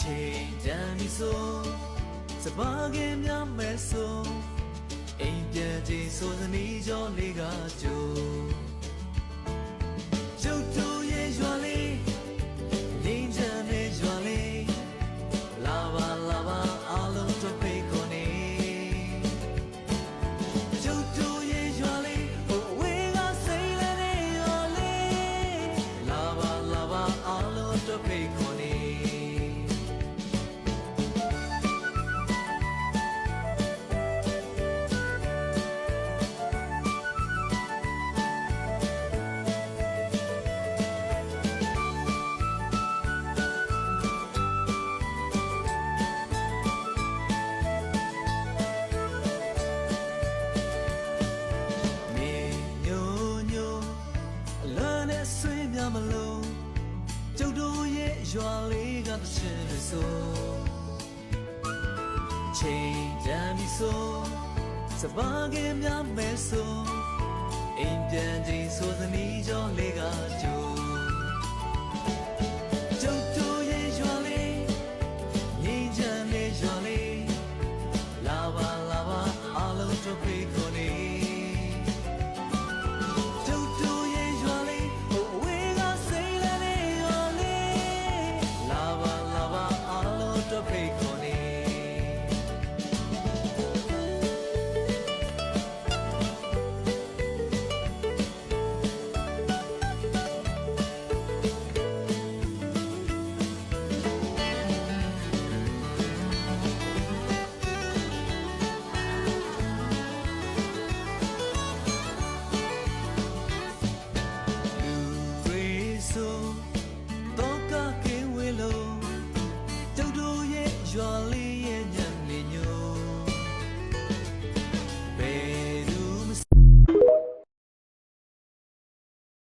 ချိန်တန်ပြီဆိုစပါးကင်များမဲ ရဲ့ရွာလေးကတစ်ချက်လို့ဆိုချိန်တန်ပြီဆိုစပါးကင်များမဲဆိုအိမ်ပြန်ချိန်ဆိုသနီးကြောလေးက ရွာလေးရဲ့ည